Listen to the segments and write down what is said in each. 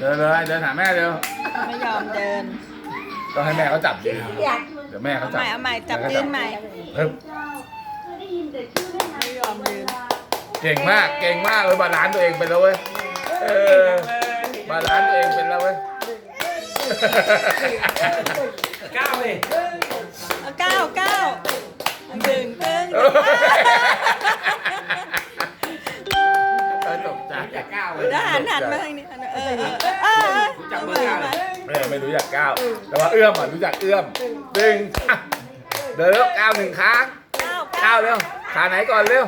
เดินเลยเดินหาแม่เร็วไม่ยอมเดิน ต้องให้แม่เขาจับยืนอยากเดี๋ยวแม่เขาเอาจับใหม่เอาใหม่จับยืนใหม่ เฮ้ยไม่ยอมยืนเก่งมากเก่งมากเลยบาลานซ์ตัวเองเป็นแล้วเว้ยเออบาลานซ์ตัวเองเป็นแล้วเว้ยก้าวเลย ตกใจอย่าก้าวเลเดี๋ยวยหันหันมาทางนี้เออเออเออเออจับมืมืออกันมาแม่ไม่รู้จักก้าวแต่ว่าเอื้อมอะรู้จักเอื้อมดึงอะเดินแล้วก้าวหนึ่งครั้งเก้าก้าวเร็วขาไหนก่อนเร็ว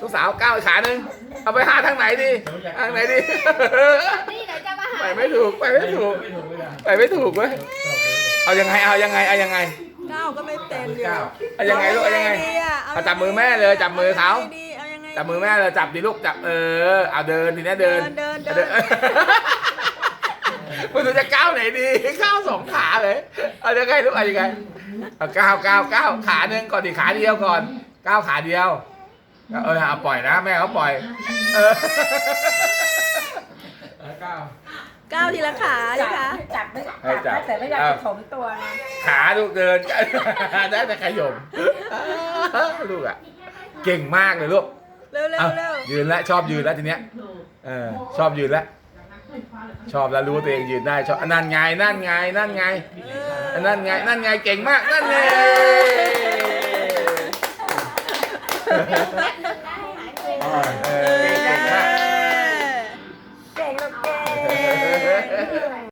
ลูกสาวก้าวอีกขาหนึ่งเอาไปหาทางไหนดีทางไหนดี นี่เดี๋ยวจะมาหาไปไม่ถูกไปไม่ถูก ไม่ถูกไม่ได้ไปไม่ถูกเว้ยเอายังไงเอายังไงเอายังไงเก้าก็ไม่เป็นอยู่ก้าวเอายังไงลูกเอายังไงดีะเอาจับมือแม่เลยจับมือเขาอดีเอายังไง จับมือแม่เลยจับดิลูกจับเออเอาเดินทีนี้เดินเดินเดินเดินไม่รู้จะก้าวไหนดีก้าวสองขาเลยเอายังไงลูกเอายังไงเอาก้าวก้าวก้าวขาหนึ่งก่อนดิขาเดียวก่อนก้าวขาเดียวเออเอาปล่อยนะแม่เขาปล่อย เออก้าวเก้าทีละขาดิคะจับไม่จับแต่ไม่อยากจะถมตัวไงขาลูกเดินได้แต่ขยมลูกอะเก่งมากเลยลูก เร็วเร็วเร็วยืนแล้วชอบยืนแล้วทีเนี้ยเออชอบยืนแล้วชอบแล้วรู้ตัวเองยืนได้ชอบนั่นไงนั่นไงนั่นไงนั่นไงนั่นไงเก่งมากนั่นไงเก่งมากง